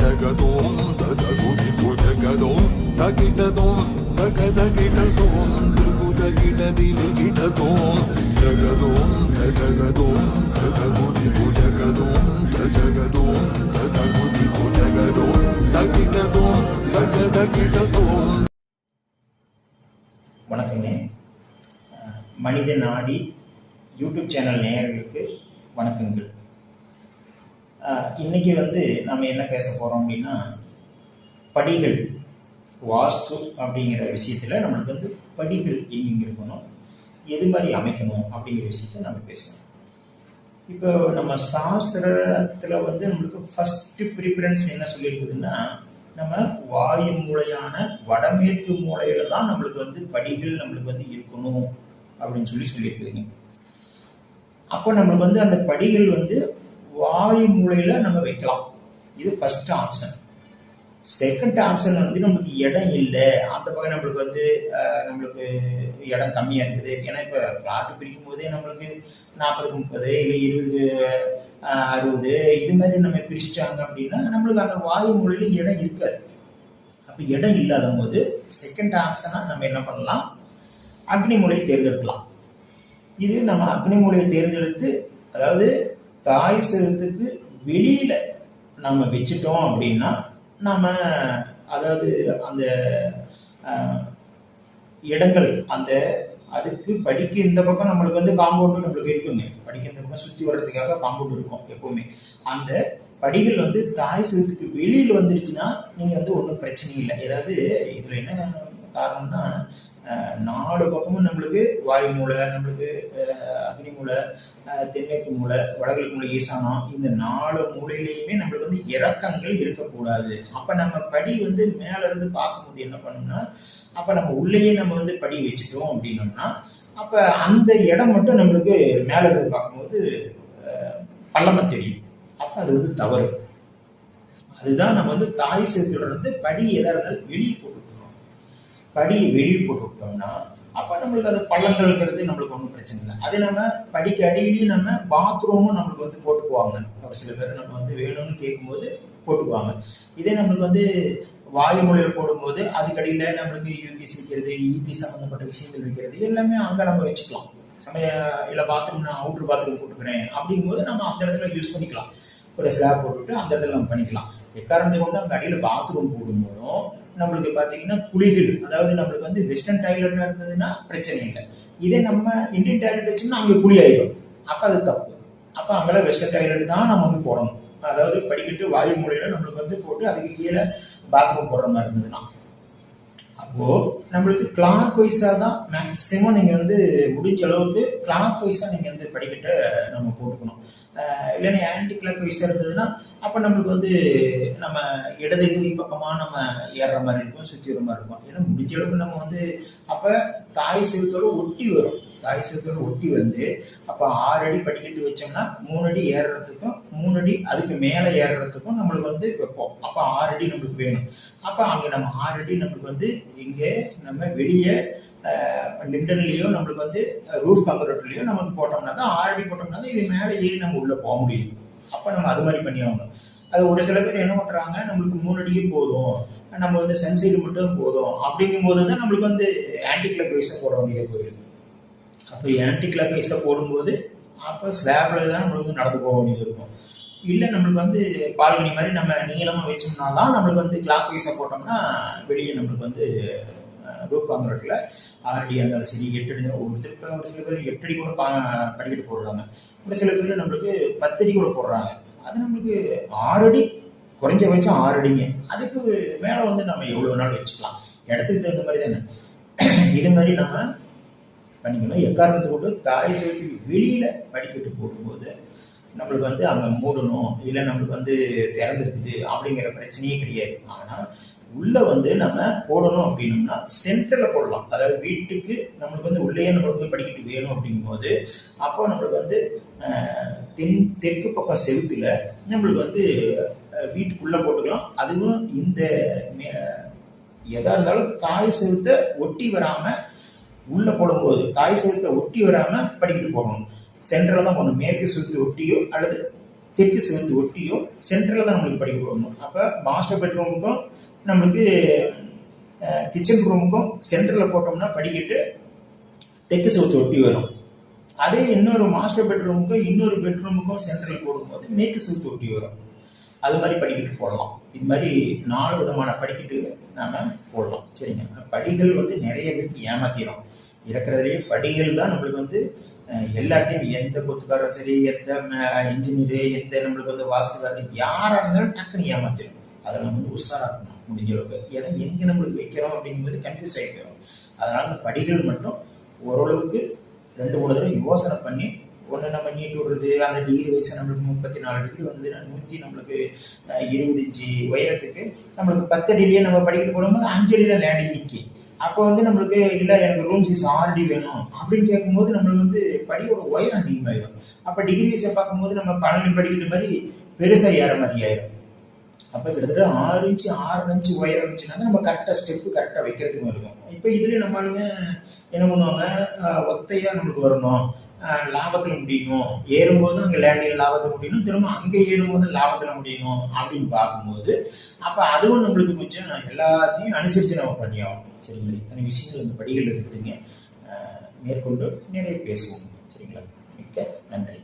ஜகதோம் த ஜகதோம் தகிடதோம் தக தகிடதோம் ஜகதோம் ஜகதோம் ஜகதோம் தகிடதோம் வணக்கங்க. மனித நாடி யூடியூப் சேனல் நேயர்களுக்கு வணக்கங்கள். இன்றைக்கி இன்னைக்கு வந்து நம்ம என்ன பேச போகிறோம் அப்படின்னா படிகள் வாஸ்து அப்படிங்கிற விஷயத்தில் நம்மளுக்கு வந்து படிகள் எங்கெங்க இருக்கணும் எது மாதிரி அமைக்கணும் அப்படிங்கிற விஷயத்த நம்ம பேசணும். இப்போ நம்ம சாஸ்திரத்தில் வந்து நம்மளுக்கு ஃபஸ்ட்டு ப்ரிஃபரன்ஸ் என்ன சொல்லியிருக்குதுன்னா நம்ம வாயு மூலையான வடமேற்கு மூலையில தான் நம்மளுக்கு வந்து படிகள் நம்மளுக்கு வந்து இருக்கணும் அப்படின்னு சொல்லி சொல்லியிருக்குதுங்க. அப்போ நம்மளுக்கு வந்து அந்த படிகள் வந்து வாயு மூலையில நம்ம வைக்கலாம். இது ஃபர்ஸ்ட் ஆப்ஷன் செகண்ட் ஆப்ஷன் வந்து நமக்கு இடம் இல்லை. அந்த பக்கம் நம்மளுக்கு வந்து நம்மளுக்கு இடம் கம்மியாக இருக்குது. ஏன்னா இப்போ பிளாட்டு பிரிக்கும் போதே நம்மளுக்கு நாற்பதுக்கு முப்பது இல்லை இருபது அறுபது இது மாதிரி நம்ம பிரிச்சிட்டாங்க அப்படின்னா நம்மளுக்கு அந்த வாயு மூலையில் இடம் இருக்காது. அப்போ இடம் இல்லாத போது செகண்ட் ஆப்ஷனாக நம்ம என்ன பண்ணலாம்? அக்னி மூலையை தேர்ந்தெடுக்கலாம். இது நம்ம அக்னி மூலையை தேர்ந்தெடுத்து அதாவது தாய் செலுத்துக்கு வெளியில நம்ம வச்சுட்டோம் அப்படின்னா நம்ம அதாவது அந்த இடங்கள் அந்த அதுக்கு படிக்க இந்த பக்கம் நம்மளுக்கு வந்து காம்பவுண்டு நம்மளுக்கு இருக்குங்க. படிக்க இந்த பக்கம் சுற்றி வர்றதுக்காக காம்பவுண்டு இருக்கும் எப்பவுமே. அந்த படிகள் வந்து தாய் சுகத்துக்கு வெளியில் வந்துருச்சுன்னா நீங்கள் வந்து ஒன்றும் பிரச்சனை இல்லை. ஏதாவது இதில் என்ன காரணம்னா நாலு பக்கமும் நம்மளுக்கு வாயு மூலை நம்மளுக்கு அக்னி மூலை தென்மேற்கு மூலை வடகிழக்கு மூலை ஈசானம் இந்த நாலு மூலையிலையுமே நம்மளுக்கு வந்து இறக்கங்கள் இருக்கக்கூடாது. அப்போ நம்ம படி வந்து மேலேருந்து பார்க்கும்போது என்ன பண்ணோம்னா அப்போ நம்ம உள்ளேயே நம்ம வந்து படி வச்சுட்டோம் அப்படின்னோம்னா அப்போ அந்த இடம் மட்டும் நம்மளுக்கு மேலேருந்து பார்க்கும்போது பள்ளமாக தெரியும். அப்போ அது வந்து தவறு. அதுதான் நம்ம வந்து தாய் சேத்துல படி எதாக இருந்தாலும் வெளியே போட்டு படியை வெளியே போட்டு விட்டோம்னா அப்போ நம்மளுக்கு அது பள்ளங்கள்ங்கிறது நம்மளுக்கு ஒன்றும் பிரச்சனை இல்லை. அதே நம்ம படிக்கு அடியிலையும் நம்ம பாத்ரூமும் நம்மளுக்கு வந்து போட்டுக்குவாங்க. ஒரு சில பேர் நம்ம வந்து வேணும்னு கேட்கும்போது போட்டுக்குவாங்க. இதே நம்மளுக்கு வந்து வாயுமொழியில் போடும்போது அதுக்கடியில் நம்மளுக்கு யூபிஎஸ் வைக்கிறது இபி சம்மந்தப்பட்ட விஷயங்கள் வைக்கிறது எல்லாமே அங்கே நம்ம வச்சுக்கலாம். நம்ம இல்லை பாத்ரூம் நான் அவுட்ரு பாத்ரூம் போட்டுக்கிறேன் அப்படிங்கும்போது நம்ம அந்த இடத்துல யூஸ் பண்ணிக்கலாம். ஒரு ஸ்லாப் போட்டுவிட்டு அந்த இடத்துல நம்ம பண்ணிக்கலாம். எக்காரணத்தை கொண்டு அங்கே அடியில் பாத்ரூம் போடும்போதும் நம்மளுக்கு பார்த்தீங்கன்னா குளிகள் அதாவது நம்மளுக்கு வந்து வெஸ்டர்ன் டாய்லெட்டாக இருந்ததுன்னா பிரச்சனை இல்லை. இதே நம்ம இந்தியன் டாய்லெட் வச்சோம்னா அங்கே குழி ஆயிடும். அப்போ அது தப்பு. அப்போ அங்கெல்லாம் வெஸ்டர்ன் டாய்லெட் தான் நம்ம வந்து போடணும். அதாவது படிக்கட்டு வாயு மூலையில நம்மளுக்கு வந்து போட்டு அதுக்கு கீழே பாத்ரூம் போடுற மாதிரி இருந்ததுன்னா. அப்போ நம்மளுக்கு கிளாக் வைஸா தான் மேக்சிமம் நீங்க வந்து முடிஞ்ச அளவுக்கு கிளாக் வைஸா நீங்க வந்து படிக்கட்டை நம்ம போட்டுக்கணும். இல்லைன்னா ஆன்டி கிளாக் வைஸா இருந்ததுன்னா அப்ப நம்மளுக்கு வந்து நம்ம இடது பக்கமா நம்ம ஏறுற மாதிரி இருக்கும் சுத்தி வர மாதிரி இருக்கும். ஏன்னா முடிஞ்ச அளவுக்கு நம்ம வந்து அப்ப தாய் செவத்தோட ஒட்டி வரும். தாய் செவத்தோட ஒட்டி வந்து அப்போ ஆறு அடி படிக்கட்டு வச்சோம்னா மூணு அடி ஏறுறதுக்கும் மூணு அடி அதுக்கு மேலே ஏறுறதுக்கும் நம்மளுக்கு வந்து வைப்போம். அப்போ ஆறு அடி நம்மளுக்கு வேணும். அப்போ அங்கே நம்ம ஆறு அடி நம்மளுக்கு வந்து இங்கே நம்ம வெளியே லிண்டன்லேயோ நம்மளுக்கு வந்து ரூஃப் கம்பரட்லயோ நமக்கு போட்டோம்னா தான் ஆறு அடி போட்டோம்னா தான் இது மேலே ஏறி நம்ம உள்ளே போக முடியும். அப்போ நம்ம அது மாதிரி பண்ணி ஆகணும். அது ஒரு சில பேர் என்ன பண்ணுறாங்க நம்மளுக்கு மூணு அடியே போதும். நம்ம வந்து சன்சைடு மட்டும் போதும். அப்படிங்கும் போது தான் நம்மளுக்கு வந்து ஆன்டி கிளாக் போட வேண்டியது போயிருக்கு இப்போ ஆன்டி கிளாக் வைஸில் போடும்போது அப்போ ஸ்லாபில் தான் நம்மளுக்கு நடந்து போக வேண்டியது இருக்கும். இல்லை நம்மளுக்கு வந்து பால்கனி மாதிரி நம்ம நீளமாக வச்சோம்னா தான் நம்மளுக்கு வந்து கிளாக் வைஸாக போட்டோம்னா வெளியே நம்மளுக்கு வந்து ரூப் காங்கிரட்டில் ஆர்டி இருந்தாலும் சரி எட்டு அடி ஒரு திருப்ப ஒரு சில பேர் எட்டடி கூட பா படிக்கட்டு போடுறாங்க. ஒரு சில பேர் நம்மளுக்கு பத்தடி கூட போடுறாங்க. அது நம்மளுக்கு ஆறடி அடி குறைஞ்சபட்சம் ஆறு அடிங்க. அதுக்கு மேலே வந்து நம்ம எவ்வளோ நாள் வச்சுக்கலாம். இடத்துக்கு தகுந்த மாதிரி தானே. இது மாதிரி நம்ம பண்ணிக்கணும். எக்காரணத்தை கொண்டு தாய் செவத்துக்கு வெளியில படிக்கட்டு போடும்போது நம்மளுக்கு வந்து அங்கே மூடணும் இல்லை நம்மளுக்கு வந்து திறந்துருக்குது அப்படிங்கிற பிரச்சனையே கிடையாது. ஆனால் உள்ள வந்து நம்ம போடணும் அப்படின்னோம்னா சென்டர்ல போடலாம். அதாவது வீட்டுக்கு நம்மளுக்கு வந்து உள்ளேயே நம்மளுக்கு வந்து படிக்கட்டு வேணும் அப்படிங்கும்போது அப்போ நம்மளுக்கு வந்து தென் தெற்கு பக்கம் செவுத்துல நம்மளுக்கு வந்து வீட்டுக்குள்ளே வீட்டுக்குள்ள போட்டுக்கலாம். அதுவும் இந்த மே- எதா இருந்தாலும் தாய் செவுத்தை ஒட்டி வராம உள்ளே போடும்போது தாய் செவுத்தை ஒட்டி வராமல் படிக்கட்டு போடணும் சென்டர்ல தான் போடணும். மேற்கு செவுத்தை ஒட்டியோ அல்லது தெற்கு செவத்து ஒட்டியோ சென்டரில் தான் நம்மளுக்கு படிக்க போடணும். அப்போ மாஸ்டர் பெட்ரூமுக்கும் நம்மளுக்கு கிச்சன் ரூமுக்கும் சென்டரில் போட்டோம்னா படிக்கட்டு தெற்கு செவத்து ஒட்டி வரும். அதே இன்னொரு மாஸ்டர் பெட்ரூமுக்கும் இன்னொரு பெட்ரூமுக்கும் சென்டரில் போடும்போது மேற்கு செவத்து ஒட்டி வரும். அது மாதிரி படிக்கட்டு போடலாம். இது மாதிரி நாலு விதமான படிக்கட்டு நாம போடலாம். சரிங்க. படிகள் வந்து நிறைய பேருக்கு ஏமாத்திடும் இருக்கிறதுலேயே படிகள் தான் நம்மளுக்கு வந்து எல்லாத்தையும் எந்த கொத்துக்காரரும் சரி எந்த இன்ஜினியரு எந்த நம்மளுக்கு வந்து வாஸ்துக்காரர் யாராக இருந்தாலும் டக்குன்னு ஏமாத்திடும் அதை நம்ம வந்து உஷாராக இருக்கணும் முடிஞ்ச அளவுக்கு. ஏன்னா எங்கே நம்மளுக்கு வைக்கிறோம் அப்படிங்கும்போது கன்ஃபியூஸ் ஆகிக்கிறோம் அதனால படிகள் மட்டும் ஓரளவுக்கு ரெண்டு மூணு தடவை யோசனை பண்ணி ஒன்று நம்ம நீட் விடுறது அந்த டிகிரி வயசு நம்மளுக்கு முப்பத்தி நாலு டிகிரி வந்ததுன்னா நூற்றி நம்மளுக்கு இருபது இன்ச்சு உயரத்துக்கு நம்மளுக்கு பத்து அடியிலேயே நம்ம படிக்கிட்டு போடும்போது அஞ்சு அடி தான் லேண்டிங் நிற்கி அப்போ வந்து நம்மளுக்கு இல்லை எனக்கு ரூம் சைஸ் ஆல்ரெடி வேணும் அப்படின்னு கேட்கும்போது நம்மளுக்கு வந்து படியோட உயரம் அதிகமாயிடும் அப்போ டிகிரி வயசை பார்க்கும்போது நம்ம பன்னெண்டு படிக்கிற மாதிரி பெருசாக ஏற மாதிரி ஆயிடும் அப்போ கிட்டத்தட்ட ஆறு இன்ச்சு ஆறு இன்ச்சு உயரம் இருந்துச்சுன்னா தான் நம்ம கரெக்டாக ஸ்டெப்பு கரெக்டாக வைக்கிறதுக்கு இருக்கும் இப்போ இதுலேயே நம்மளுங்க என்ன பண்ணுவாங்க? ஒத்தையாக நம்மளுக்கு வரணும். லாபத்தில் முடியணும். ஏறும்போது அங்கே லேண்டிங் லாபத்தில் முடியணும். திரும்ப அங்கே ஏறும்போது லாபத்தில் முடியணும் அப்படின்னு பார்க்கும்போது அப்போ அதுவும் நம்மளுக்கு கொஞ்சம் எல்லாத்தையும் அனுசரித்து நம்ம பண்ணியாகணும். சரிங்களா? இத்தனை விஷயங்கள் இந்த படிகள் இருக்குதுங்க. மேற்கொண்டு நிறைய பேசுவோம். சரிங்களா? மிக்க நன்றி.